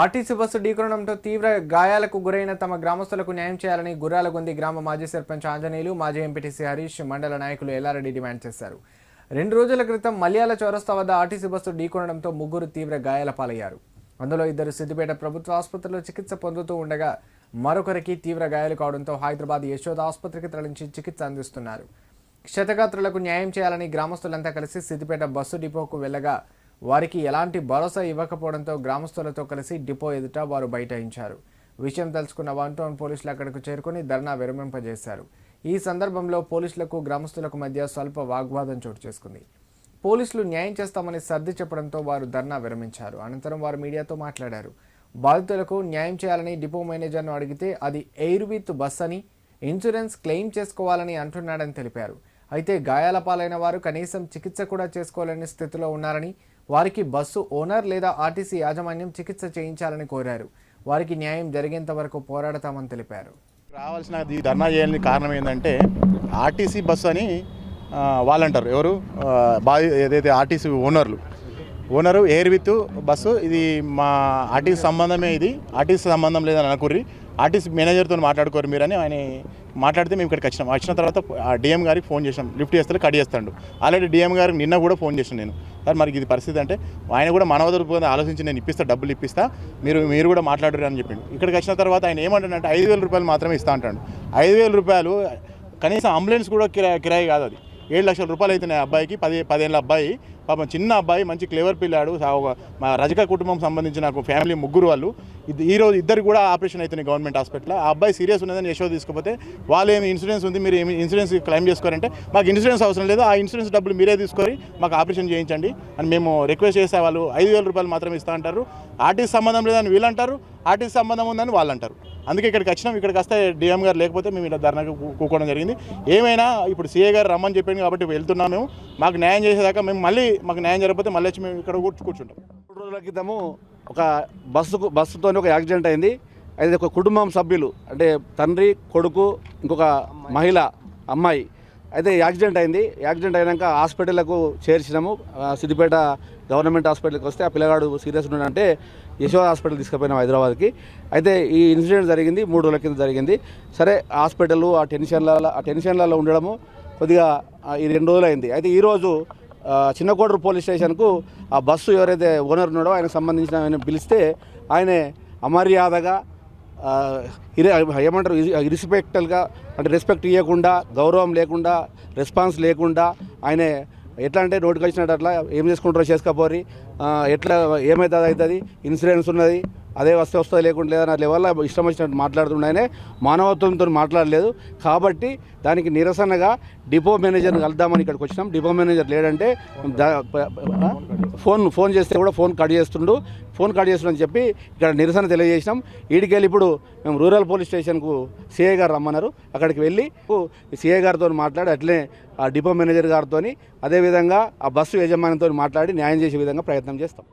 RTC bus ఢీకొనడంతో తీవ్ర గాయాలకు గురైన తమ గ్రామస్తులకు న్యాయం చేయాలని గుర్రాలగొంది గ్రామ మాజీ సర్పంచ్ ఆంజనేయులు మాజీ ఎంపీటీసీ హరీష్ మండల నాయకులు ఎల్లారెడ్డి డిమాండ్ చేశారు. రెండు రోజుల క్రితం మల్యాల చౌరస్తా వద్ద ఆర్టీసీ బస్సు ఢీకొనడంతో ముగ్గురు తీవ్ర గాయాల పాలయ్యారు. అందులో ఇద్దరు సిద్దిపేట ప్రభుత్వ ఆసుపత్రిలో చికిత్స పొందుతూ ఉండగా మరొకరికి తీవ్ర గాయాలు కావడంతో హైదరాబాద్ యశోద ఆసుపత్రికి తరలించి చికిత్స అందిస్తున్నారు. క్షతగాత్రులకు న్యాయం చేయాలని గ్రామస్తులంతా కలిసి సిద్దిపేట బస్సు డిపోకు వెళ్ళగా వారికి ఎలాంటి భరోసా ఇవ్వకపోవడంతో గ్రామస్తులతో కలిసి డిపో ఎదుట వారు బైఠాయించారు. విషయం తెలుసుకున్న వన్ టౌన్ పోలీసులు అక్కడకు చేరుకుని ధర్నా విరమింపజేశారు. ఈ సందర్భంలో పోలీసులకు గ్రామస్తులకు మధ్య స్వల్ప వాగ్వాదం చోటు చేసుకుంది. పోలీసులు న్యాయం చేస్తామని సర్ది చెప్పడంతో వారు ధర్నా విరమించారు. అనంతరం వారు మీడియాతో మాట్లాడారు. బాధితులకు న్యాయం చేయాలని డిపో మేనేజర్ను అడిగితే అది ఎయిర్ విత్ బస్ అని ఇన్సూరెన్స్ క్లెయిమ్ చేసుకోవాలని అంటున్నాడని తెలిపారు. అయితే గాయాల పాలైన వారు కనీసం చికిత్స కూడా చేసుకోలేని స్థితిలో ఉన్నారని వారికి బస్సు ఓనర్ లేదా ఆర్టీసీ యాజమాన్యం చికిత్స చేయించాలని కోరారు. వారికి న్యాయం జరిగేంత వరకు పోరాడతామని తెలిపారు. రావాల్సిన ఈ ధర్నా చేయాలని కారణం ఏంటంటే ఆర్టీసీ బస్సు అని వాళ్ళు అంటారు ఎవరు? ఆ, బావి ఏదైతే ఆర్టీసీ ఓనర్లు ఓనరు ఎయిర్ విత్ బస్సు. ఇది మా ఆర్టీసీ సంబంధమే ఇది. ఆర్టీసీ సంబంధం లేదని అనుకుర్రి. ఆర్టీసీ మేనేజర్తో మాట్లాడుకోరు మీరని ఆయన మాట్లాడితే మేము ఇక్కడికి వచ్చినాం. వచ్చిన తర్వాత డిఎం గారికి ఫోన్ చేసాం లిఫ్ట్ చేస్తే కట్ చేస్తాడు. ఆల్రెడీ డిఎం గారికి నిన్న కూడా ఫోన్ చేసాను నేను. సార్ మరి ఇది పరిస్థితి అంటే ఆయన కూడా మనవదరూపంగా ఆలోచించి నేను ఇప్పిస్తా డబ్బులు ఇప్పిస్తా. మీరు మీరు కూడా మాట్లాడరు అని చెప్పిండు. ఇక్కడికి వచ్చిన తర్వాత ఆయన ఏమంటాడంటే ఐదు వేల రూపాయలు మాత్రమే ఇస్తా అంటాడు. ఐదు వేల రూపాయలు కనీసం అంబులెన్స్ కూడా కిరాయి కిరాయి కాదు అది. ఏడు లక్షల రూపాయలు అవుతున్నాయి అబ్బాయికి పది పదేళ్ళ అబ్బాయి. పాపం చిన్న అబ్బాయి మంచి క్లేవర్ పిల్లాడు మా రజక కుటుంబం సంబంధించిన నాకు ఫ్యామిలీ ముగ్గురు వాళ్ళు. ఇది ఈ రోజు ఇద్దరు కూడా ఆపరేషన్ అవుతున్నాయి గవర్నమెంట్ హాస్పిటల్ ఆ అబ్బాయి సీరియస్ ఉన్నదని యశో తీసుకుపోతే వాళ్ళు ఏమి ఇన్సూరెన్స్ ఉంది మీరు ఏమి ఇన్సూరెన్స్ క్లెయిమ్ చేసుకోరంటే మాకు ఇన్సూరెన్స్ అవసరం లేదు ఆ ఇన్సూరెన్స్ డబ్బులు మీరే తీసుకొని మాకు ఆపరేషన్ చేయించండి అని మేము రిక్వెస్ట్ చేసే వాళ్ళు ఐదు వేల రూపాయలు మాత్రం ఇస్తా అంటారు. ఆర్టీసీ సంబంధం లేదని వీళ్ళు అంటారు ఆర్టీసీ సంబంధం ఉందని వాళ్ళు అంటారు. అందుకే ఇక్కడికి వచ్చినాం ఇక్కడికి వస్తే డిఎం గారు లేకపోతే మేము ఇలా ధర్నాకు కూకోవడం జరిగింది. ఏమైనా ఇప్పుడు సీఏ గారు రమ్మని చెప్పాను కాబట్టి వెళ్తున్నాం మేము. మాకు న్యాయం చేసేదాకా మేము మళ్ళీ మాకు న్యాయం జరగకపోతే మళ్ళీ వచ్చి మేము ఇక్కడ కూర్చు కూర్చుంటాం. మూడు రోజుల క్రితము ఒక బస్సుకు బస్సుతో ఒక యాక్సిడెంట్ అయింది. అయితే ఒక కుటుంబం సభ్యులు అంటే తండ్రి కొడుకు ఇంకొక మహిళ అమ్మాయి అయితే యాక్సిడెంట్ అయింది. యాక్సిడెంట్ అయినాక హాస్పిటల్కు చేర్చినాము. సిద్దిపేట గవర్నమెంట్ హాస్పిటల్కి వస్తే ఆ పిల్లగాడు సీరియస్ ఉన్నాడంటే యశోద హాస్పిటల్ తీసుకుపోయినాం హైదరాబాద్కి. అయితే ఈ ఇన్సిడెంట్ జరిగింది మూడు రోజుల కింద జరిగింది. సరే హాస్పిటల్ ఆ టెన్షన్లలో ఆ టెన్షన్లలో ఉండడము కొద్దిగా ఈ రెండు రోజులు అయింది. అయితే ఈరోజు చిన్నకోడూరు పోలీస్ స్టేషన్కు ఆ బస్సు ఎవరైతే ఓనర్ ఉన్నాడో ఆయనకు సంబంధించిన ఆయన పిలిస్తే ఆయనే అమర్యాదగా ఏమంటారు రిస్పెక్టల్గా అంటే రెస్పెక్ట్ ఇవ్వకుండా గౌరవం లేకుండా రెస్పాన్స్ లేకుండా ఆయన ఎట్లా అంటే నోటికి వచ్చినట్టు అట్లా ఏం చేసుకుంటారో చేసుకోపోరి. ఎట్లా ఏమవుతుంది అవుతుంది ఇన్సూరెన్స్ ఉన్నది అదే వస్తే వస్తుంది లేకుండా లేదని అట్లా ఇష్టం వచ్చినట్టు మాట్లాడుతున్నాయనే మానవత్వంతో మాట్లాడలేదు. కాబట్టి దానికి నిరసనగా డిపో మేనేజర్ని కలుద్దామని ఇక్కడికి వచ్చినాం. డిపో మేనేజర్ లేడంటే ఫోన్ ఫోన్ చేస్తే కూడా ఫోన్ కట్ చేస్తుండు. ఫోన్ కట్ చేస్తుండని చెప్పి ఇక్కడ నిరసన తెలియజేసినాం. ఈడికెళ్ళి ఇప్పుడు మేము రూరల్ పోలీస్ స్టేషన్కు సిఐ గారు రమ్మన్నారు. అక్కడికి వెళ్ళి సిఐ గారితో మాట్లాడి అట్లే ఆ డిపో మేనేజర్ గారితో అదేవిధంగా ఆ బస్సు యజమానితో మాట్లాడి న్యాయం చేసే విధంగా ప్రయత్నం చేస్తాం.